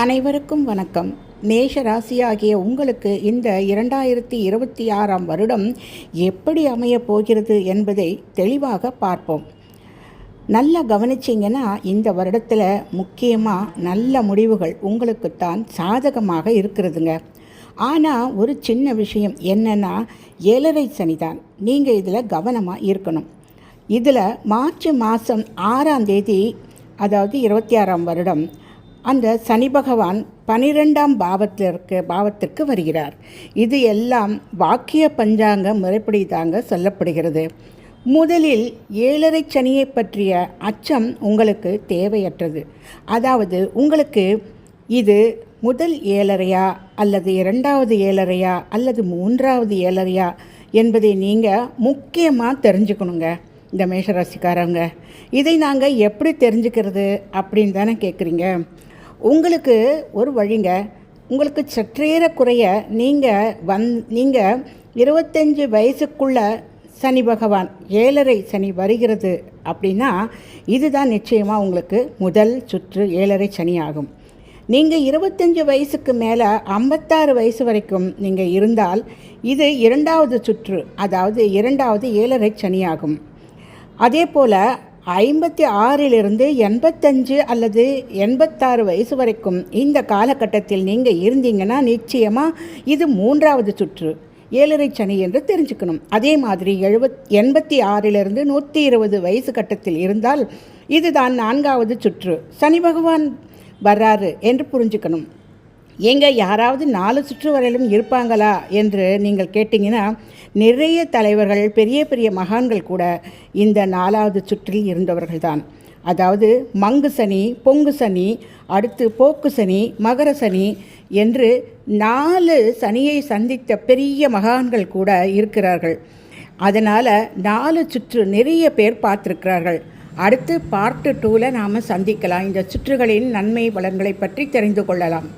அனைவருக்கும் வணக்கம். மேஷ ராசியாகிய உங்களுக்கு இந்த இரண்டாயிரத்தி இருபத்தி ஆறாம் வருடம் எப்படி அமையப் போகிறது என்பதை தெளிவாக பார்ப்போம். நல்லா கவனிச்சிங்கன்னா இந்த வருடத்தில் முக்கியமாக நல்ல முடிவுகள் உங்களுக்குத்தான் சாதகமாக இருக்கிறதுங்க. ஆனால் ஒரு சின்ன விஷயம் என்னென்னா ஏழரை சனிதான் நீங்கள் இதில் கவனமாக இருக்கணும். இதில் மார்ச் மாதம் ஆறாம் தேதி அதாவது இருபத்தி ஆறாம் வருடம் அந்த சனி பகவான் பனிரெண்டாம் பாவத்திற்கு பாவத்திற்கு வருகிறார். இது எல்லாம் வாக்கிய பஞ்சாங்க முறைப்படி தாங்க சொல்லப்படுகிறது. முதலில் ஏழரை சனியை பற்றிய அச்சம் உங்களுக்கு தேவையற்றது. அதாவது உங்களுக்கு இது முதல் ஏழரையா அல்லது இரண்டாவது ஏழரையா அல்லது மூன்றாவது ஏழரையா என்பதை நீங்கள் முக்கியமாக தெரிஞ்சுக்கணுங்க இந்த மேஷராசிக்காரவங்க. இதை நாங்கள் எப்படி தெரிஞ்சுக்கிறது அப்படின்னு தானே கேட்குறீங்க உங்களுக்கு ஒரு வழிங்க. உங்களுக்கு சற்றேற குறைய நீங்கள் வந் நீங்கள் இருபத்தஞ்சி வயசுக்குள்ள சனி பகவான் ஏழரை சனி வருகிறது அப்படின்னா இதுதான் நிச்சயமாக உங்களுக்கு முதல் சுற்று ஏழரை சனி ஆகும் நீங்கள் இருபத்தஞ்சி வயசுக்கு மேலே ஐம்பத்தாறு வயசு வரைக்கும் நீங்கள் இருந்தால் இது இரண்டாவது சுற்று அதாவது இரண்டாவது ஏழரை சனியாகும். அதே போல் ஐம்பத்தி ஆறிலிருந்து எண்பத்தஞ்சு அல்லது எண்பத்தாறு வயசு வரைக்கும் இந்த காலகட்டத்தில் நீங்கள் இருந்தீங்கன்னா நிச்சயமாக இது மூன்றாவது சுற்று. ஏழரை சனி என்று தெரிஞ்சுக்கணும். அதே மாதிரி எழுபத் எண்பத்தி ஆறிலிருந்து நூற்றி இருபது வயசு கட்டத்தில் இருந்தால் இதுதான் நான்காவது சுற்று. சனி பகவான் வர்றாரு என்று புரிஞ்சுக்கணும். ஏங்க யாராவது நாலு சுற்று வரையிலும் இருப்பாங்களா என்று நீங்கள் கேட்டிங்கன்னா நிறைய தலைவர்கள் பெரிய பெரிய மகான்கள் கூட இந்த நாலாவது சுற்றில் இருந்தவர்கள் தான் அதாவது மங்கு சனி பொங்கு சனி அடுத்து போக்கு சனி மகர சனி என்று நாலு சனியை சந்தித்த பெரிய மகான்கள் கூட இருக்கிறார்கள். அதனால் நாலு சுற்று நிறைய பேர் பார்த்துருக்கிறார்கள். அடுத்து பார்ட்டு டூவில் நாம் சந்திக்கலாம். இந்த சுற்றுகளின் நன்மை பலன்களை பற்றி தெரிந்து கொள்ளலாம்.